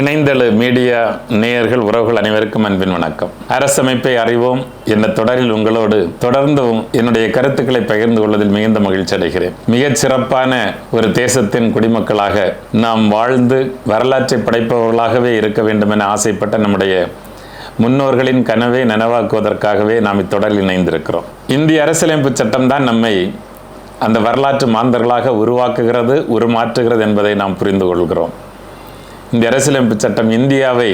இணைந்தழு media நேயர்கள் உறவுகள் அனைவருக்கும் அன்பின் வணக்கம். அரசமைப்பை அறிவோம் என்ற தொடரில் உங்களோடு தொடர்ந்து என்னுடைய கருத்துக்களை பகிர்ந்து கொள்வதில் மிகுந்த மகிழ்ச்சி அடைகிறேன். மிகச் சிறப்பான ஒரு தேசத்தின் குடிமக்களாக நாம் வாழ்ந்து வரலாற்றை படைப்பவர்களாகவே இருக்க வேண்டும் என ஆசைப்பட்ட நம்முடைய முன்னோர்களின் கனவை நனவாக்குவதற்காகவே நாம் இத்தொடரில் இணைந்திருக்கிறோம். இந்திய அரசியலமைப்பு சட்டம் தான் நம்மை அந்த வரலாற்று மாந்தர்களாக உருவாக்குகிறது உருமாற்றுகிறது என்பதை நாம் புரிந்து கொள்கிறோம். இந்த அரசியலமைப்பு சட்டம் இந்தியாவை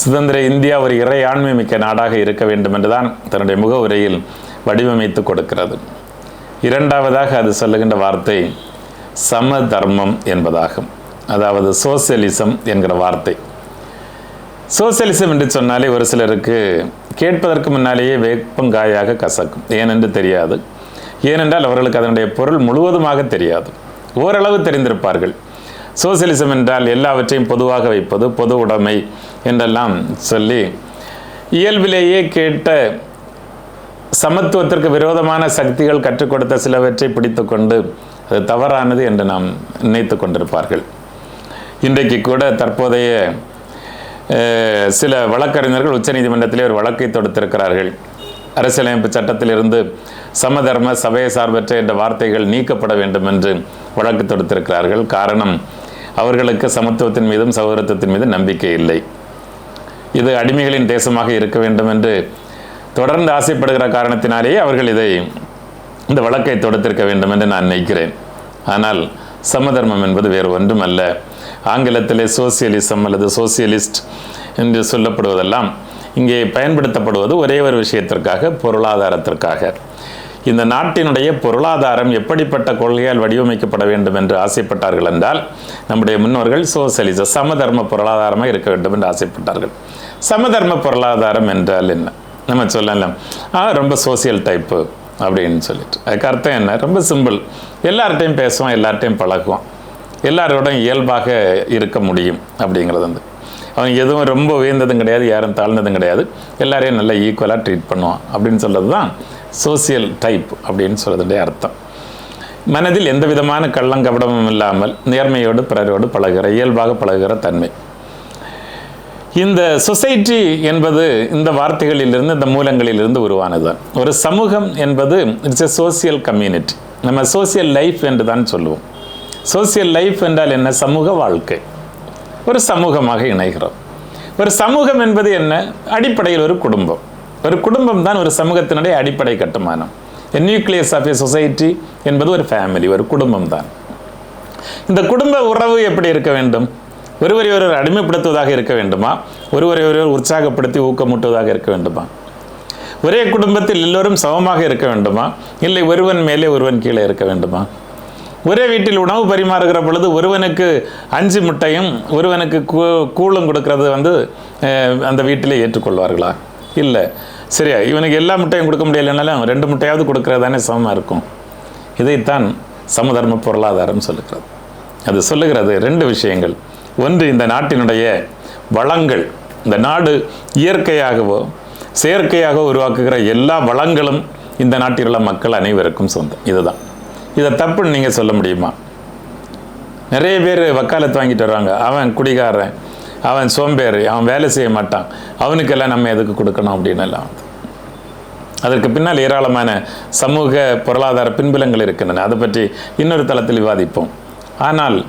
சுதந்திர இந்தியா ஒரு இறை ஆண்மை மிக்க நாடாக இருக்க வேண்டும் என்றுதான் தன்னுடைய முகவுரையில் வடிவமைத்து கொடுக்கிறது. இரண்டாவதாக அது சொல்லுகின்ற வார்த்தை சம தர்மம் என்பதாகும். அதாவது சோசியலிசம் என்கிற வார்த்தை. சோசியலிசம் என்று சொன்னாலே ஒரு சிலருக்கு கேட்பதற்கு முன்னாலேயே வேப்பங்காயாக கசக்கும். ஏனென்று தெரியாது. ஏனென்றால் அவர்களுக்கு அதனுடைய பொருள் முழுவதுமாக தெரியாது. ஓரளவு தெரிந்திருப்பார்கள். சோசியலிசம் என்றால் எல்லாவற்றையும் பொதுவாக வைப்பது பொது உடைமை என்றெல்லாம் சொல்லி இயல்பிலேயே கேட்ட சமத்துவத்திற்கு விரோதமான சக்திகள் கற்றுக் கொடுத்த சிலவற்றை பிடித்துக்கொண்டு அது தவறானது என்று நாம் நினைத்து கொண்டிருப்பார்கள். இன்றைக்கு கூட தற்போதைய சில வழக்கறிஞர்கள் உச்சநீதிமன்றத்திலே ஒரு வழக்கை தொடுத்திருக்கிறார்கள். அரசியலமைப்பு சட்டத்திலிருந்து சமதர்ம சபையை சார்பற்ற என்ற வார்த்தைகள் நீக்கப்பட வேண்டும் என்று வழக்கு தொடுத்திருக்கிறார்கள். காரணம் அவர்களுக்கு சமத்துவத்தின் மீதும் சகோதரத்துவத்தின் மீதும் நம்பிக்கை இல்லை. இது அடிமைகளின் தேசமாக இருக்க வேண்டும் என்று தொடர்ந்து ஆசைப்படுகிற காரணத்தினாலேயே அவர்கள் இதை இந்த வழக்கை தொடுத்திருக்க வேண்டும் என்று நான் நினைக்கிறேன். ஆனால் சமதர்மம் என்பது வேறு ஒன்றும் அல்ல ஆங்கிலத்திலே சோசியலிசம் அல்லது சோசியலிஸ்ட் என்று சொல்லப்படுவதெல்லாம் இங்கே பயன்படுத்தப்படுவது ஒரே ஒரு விஷயத்திற்காக பொருளாதாரத்திற்காக. இந்த நாட்டினுடைய பொருளாதாரம் எப்படிப்பட்ட கொள்கையால் வடிவமைக்கப்பட வேண்டும் என்று ஆசைப்பட்டார்கள் என்றால் நம்முடைய முன்னோர்கள் சோசியலிச சமதர்ம பொருளாதாரமாக இருக்க வேண்டும் என்று ஆசைப்பட்டார்கள். சமதர்ம பொருளாதாரம் என்றால் என்ன? நம்ம சொல்லலாம் ஆ ரொம்ப சோசியல் டைப்பு அப்படின்னு சொல்லிட்டு. அதுக்கு அர்த்தம் என்ன? ரொம்ப சிம்பிள் எல்லார்ட்டையும் பேசுவோம் எல்லார்ட்டையும் பழகுவோம். எல்லாரோட இயல்பாக இருக்க முடியும் அப்படிங்கிறது வந்து. அவன் எதுவும் ரொம்ப உயர்ந்ததும் கிடையாது யாரும் தாழ்ந்ததும் கிடையாது. எல்லாரையும் நல்லா ஈக்குவலாக ட்ரீட் பண்ணுவான் அப்படின்னு சொல்கிறது தான் சோசியல் டைப் அப்படின்னு சொல்கிறதுடைய அர்த்தம். மனதில் எந்த விதமான கள்ளங்கபடமும் இல்லாமல் நேர்மையோடு பிறரோடு பழகிற இயல்பாக பழகுகிற தன்மை. இந்த சொசைட்டி என்பது இந்த வார்த்தைகளிலிருந்து இந்த மூலங்களிலிருந்து உருவானது. ஒரு சமூகம் என்பது இட்ஸ் எ சோசியல் கம்யூனிட்டி நம்ம சோசியல் லைஃப் என்று தான் சொல்லுவோம். சோசியல் லைஃப் என்றால் என்ன? சமூக வாழ்க்கை. ஒரு சமூகமாக இணைகிறோம். ஒரு சமூகம் என்பது என்ன? அடிப்படையில் ஒரு குடும்பம். ஒரு குடும்பம் தான் ஒரு சமூகத்தினுடைய அடிப்படை கட்டுமானம். நியூக்ளியஸ் ஆஃப் ஏ சொசைட்டி என்பது ஒரு ஃபேமிலி ஒரு குடும்பம் தான். இந்த குடும்ப உறவு எப்படி இருக்க வேண்டும்? ஒருவரை ஒருவர் அடிமைப்படுத்துவதாக இருக்க வேண்டுமா? ஒருவரை ஒருவர் உற்சாகப்படுத்தி ஊக்கமூட்டுவதாக இருக்க வேண்டுமா? ஒரே குடும்பத்தில் எல்லோரும் சமமாக இருக்க வேண்டுமா? இல்லை ஒருவன் மேலே ஒருவன் கீழே இருக்க வேண்டுமா? ஒரே வீட்டில் உணவு பரிமாறுகிற பொழுது ஒருவனுக்கு அஞ்சு முட்டையும் ஒருவனுக்கு கூ கூழும் கொடுக்கறது வந்து அஹ், அந்த வீட்டிலே ஏற்றுக்கொள்வார்களா? இல்லை. சரியா? இவனுக்கு எல்லா முட்டையும் கொடுக்க முடியலைனாலும் ரெண்டு முட்டையாவது கொடுக்கறது தானே சமமாக இருக்கும். இதைத்தான் சமதர்ம பொருளாதாரம் சொல்லுகிறது. அது சொல்லுகிறது ரெண்டு விஷயங்கள். ஒன்று இந்த நாட்டினுடைய வளங்கள். இந்த நாடு இயற்கையாகவோ செயற்கையாக உருவாக்குகிற எல்லா வளங்களும் இந்த நாட்டில் உள்ள மக்கள் அனைவருக்கும் சொந்தம். இதுதான். இதை தப்புன்னு நீங்கள் சொல்ல முடியுமா? நிறைய பேர் வக்காலத்து வாங்கிட்டு வர்றாங்க அவன் குடிகாரன் அவன் சோம்பேறி அவன் வேலை செய்ய மாட்டான். அவனுக்கெல்லாம் நம்ம எதுக்கு கொடுக்கணும் அப்படின்னு எல்லாம் அதற்கு பின்னால் ஏராளமான சமூக பொருளாதார பின்புலங்கள் இருக்கின்றன. அதை பற்றி இன்னொரு தளத்தில் விவாதிப்போம். ஆனால்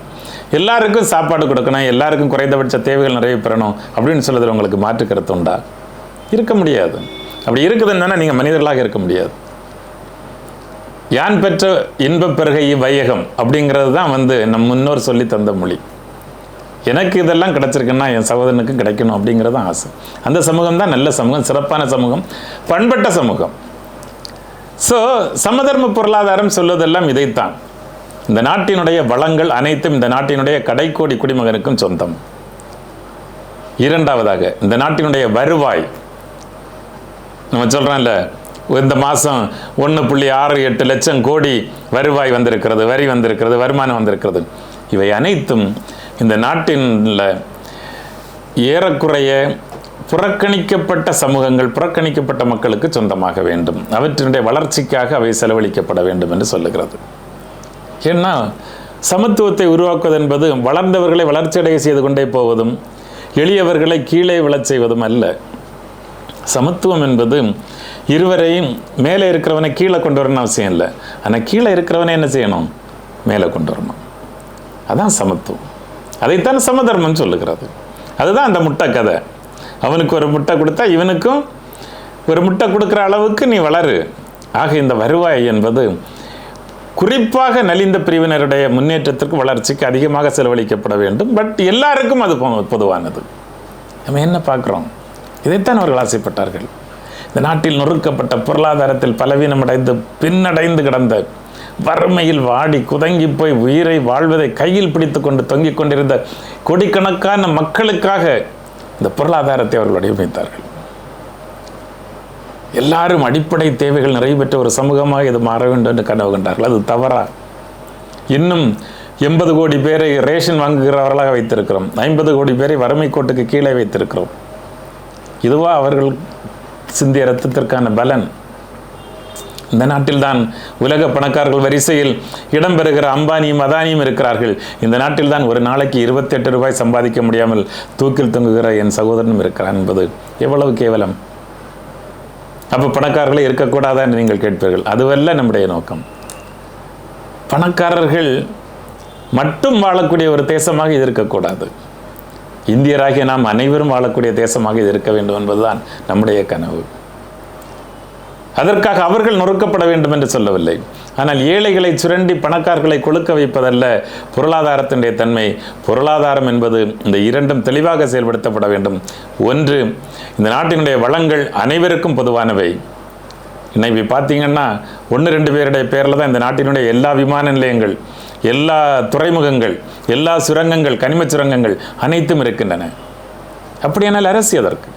எல்லாருக்கும் சாப்பாடு கொடுக்கணும் எல்லாருக்கும் குறைந்தபட்ச தேவைகள் நிறைய பெறணும் அப்படின்னு சொல்றதுல உங்களுக்கு மாற்று கருத்து உண்டா? இருக்க முடியாது. அப்படி இருக்குதுன்னா நீங்கள் மனிதர்களாக இருக்க முடியாது. யான் பெற்ற இன்பப் பெருகை வையகம் அப்படிங்கிறது தான் வந்து நம் முன்னோர் சொல்லி தந்த மொழி. எனக்கு இதெல்லாம் கிடைச்சிருக்குன்னா என் சகோதரனுக்கும் கிடைக்கணும் அப்படிங்கிறது ஆசை. அந்த சமூகம் தான் நல்ல சமூகம் சிறப்பான சமூகம் பண்பட்ட சமூகம். ஸோ சமதர்ம பொருளாதாரம் சொல்வதெல்லாம் இதைத்தான். இந்த நாட்டினுடைய வளங்கள் அனைத்தும் இந்த நாட்டினுடைய கடைக்கோடி குடிமகனுக்கும் சொந்தம். இரண்டாவதாக இந்த நாட்டினுடைய வருவாய். நம்ம சொல்கிறோம்ல இந்த மாதம் ஒன்று புள்ளி ஆறு எட்டு லட்சம் கோடி வருவாய் வந்திருக்கிறது வரி வந்திருக்கிறது வருமானம் வந்திருக்கிறது. இவை அனைத்தும் இந்த நாட்டின்ல ஏறக்குறைய புறக்கணிக்கப்பட்ட சமூகங்கள் புறக்கணிக்கப்பட்ட மக்களுக்கு சொந்தமாக வேண்டும். அவற்றினுடைய வளர்ச்சிக்காக அவை செலவழிக்கப்பட வேண்டும் என்று சொல்லுகிறது. ஏன்னா சமத்துவத்தை உருவாக்குவது என்பது வளர்ந்தவர்களை வளர்ச்சியடைய செய்து கொண்டே போவதும் எளியவர்களை கீழே விழச் செய்வதும் அல்ல. சமத்துவம் என்பது இருவரையும் மேலே இருக்கிறவனை கீழே கொண்டு வரணும்னு அவசியம் இல்லை. ஆனால் கீழே இருக்கிறவனை என்ன செய்யணும்? மேலே கொண்டு வரணும். அதான் சமத்துவம். அதைத்தான் சமதர்மம் சொல்லுகிறது. அதுதான் அந்த முட்டை கதை. அவனுக்கு ஒரு முட்டை கொடுத்தா இவனுக்கும் ஒரு முட்டை கொடுக்குற அளவுக்கு நீ வளரு. ஆக இந்த வருவாய் என்பது குறிப்பாக நலிந்த பிரிவினருடைய முன்னேற்றத்திற்கு வளர்ச்சிக்கு அதிகமாக செலவழிக்கப்பட வேண்டும். பட் எல்லாருக்கும் அது பொ- பொதுவானது. நம்ம என்ன பார்க்குறோம்? இதைத்தான் அவர்கள் ஆசைப்பட்டார்கள். இந்த நாட்டில் நொறுக்கப்பட்ட பொருளாதாரத்தில் பலவீனமடைந்து பின்னடைந்து கிடந்த வறுமையில் வாடி குதங்கி போய் உயிரை வாழ்வதை கையில் பிடித்து கொண்டு தொங்கிக் கொண்டிருந்த கோடிக்கணக்கான மக்களுக்காக இந்த பொருளாதாரத்தை அவர்கள் வடிவமைத்தார்கள். எல்லாரும் அடிப்படை தேவைகள் நிறைவேற்ற ஒரு சமூகமாக இது மாற வேண்டும் என்று கனவு கண்டார்கள். அது தவறா? இன்னும் எண்பது கோடி பேரை ரேஷன் வாங்குகிறவர்களாக வைத்திருக்கிறோம். ஐம்பது கோடி பேரை வறுமை கோட்டுக்கு கீழே வைத்திருக்கிறோம். இதுவா அவர்கள் சிந்திய ரத்தத்திற்கான பலன்? இந்த நாட்டில்தான் உலக பணக்காரர்கள் வரிசையில் இடம்பெறுகிற அம்பானியும் அதானியும் இருக்கிறார்கள். இந்த நாட்டில்தான் ஒரு நாளைக்கு இருபத்தெட்டு ரூபாய் சம்பாதிக்க முடியாமல் தூக்கில் தொங்குகிற என் சகோதரனும் இருக்கிறான் என்பது எவ்வளவு கேவலம். அப்போ பணக்காரர்களே இருக்கக்கூடாதா என்று நீங்கள் கேட்பீர்கள். அதுவல்ல நம்முடைய நோக்கம். பணக்காரர்கள் மட்டும் வாழக்கூடிய ஒரு தேசமாக இது இருக்கக்கூடாது. இந்தியராகிய நாம் அனைவரும் வாழக்கூடிய தேசமாக இது இருக்க வேண்டும் என்பதுதான் நம்முடைய கனவு. அதற்காக அவர்கள் நொறுக்கப்பட வேண்டும் என்று சொல்லவில்லை. ஆனால் ஏழைகளை சுரண்டி பணக்காரர்களை கொழுக்க வைப்பதல்ல. பொருளாதாரத்தினுடைய தன்மை பொருளாதாரம் என்பது இந்த இரண்டும் தெளிவாக செயல்படுத்தப்பட வேண்டும். ஒன்று இந்த நாட்டினுடைய வளங்கள் அனைவருக்கும் பொதுவானவை. இன்னைக்கு பார்த்தீங்கன்னா ஒன்று ரெண்டு பேருடைய பேரில் தான் இந்த நாட்டினுடைய எல்லா விமான நிலையங்கள் எல்லா துறைமுகங்கள் எல்லா சுரங்கங்கள் கனிமச் சுரங்கங்கள் அனைத்தும் இருக்கின்றன. அப்படியானால் அரசு அதற்கு.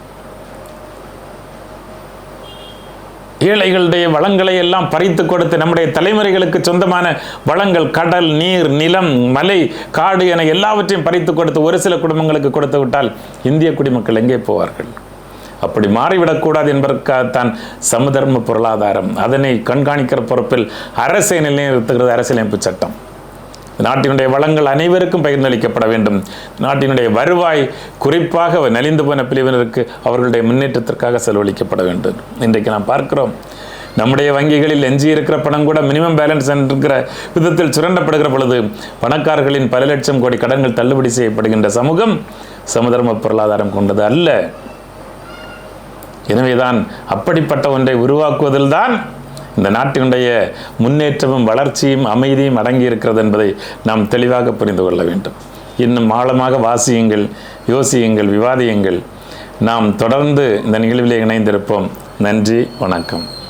ஏழைகளுடைய வளங்களை எல்லாம் பறித்து கொடுத்து நம்முடைய தலைமுறைகளுக்கு சொந்தமான வளங்கள் கடல் நீர் நிலம் மலை காடு என எல்லாவற்றையும் பறித்து கொடுத்து ஒரு சில குடும்பங்களுக்கு கொடுத்து விட்டால் இந்திய குடிமக்கள் எங்கே போவார்கள்? அப்படி மாறிவிடக்கூடாது என்பதற்காகத்தான் சமதர்ம பொருளாதாரம். அதனை கண்காணிக்கிற பொறுப்பில் அரசை நிலைநிறுத்துகிறது அரசியலமைப்பு சட்டம். நாட்டினுடைய வளங்கள் அனைவருக்கும் பகிர்ந்தளிக்கப்பட வேண்டும். நாட்டினுடைய வருவாய் குறிப்பாக நலிந்து போன பிரிவினருக்கு அவர்களுடைய முன்னேற்றத்திற்காக செலவழிக்கப்பட வேண்டும். இன்றைக்கு நாம் பார்க்கிறோம் நம்முடைய வங்கிகளில் எஞ்சி இருக்கிற பணம் கூட மினிமம் பேலன்ஸ் என்கிற விதத்தில் சுரண்டப்படுகிற பொழுது பணக்காரர்களின் பல லட்சம் கோடி கடன்கள் தள்ளுபடி செய்யப்படுகின்ற சமூகம் சமதர்ம பொருளாதாரம் கொண்டது அல்ல. எனவேதான் அப்படிப்பட்ட ஒன்றை உருவாக்குவதில்தான் இந்த நாட்டினுடைய முன்னேற்றமும் வளர்ச்சியும் அமைதியும் அடங்கி இருக்கிறது என்பதை நாம் தெளிவாக புரிந்து கொள்ள வேண்டும். இன்னும் ஆழமாக வாசியுங்கள் யோசியுங்கள் விவாதியுங்கள். நாம் தொடர்ந்து இந்த நிகழ்விலே இணைந்திருப்போம். நன்றி வணக்கம்.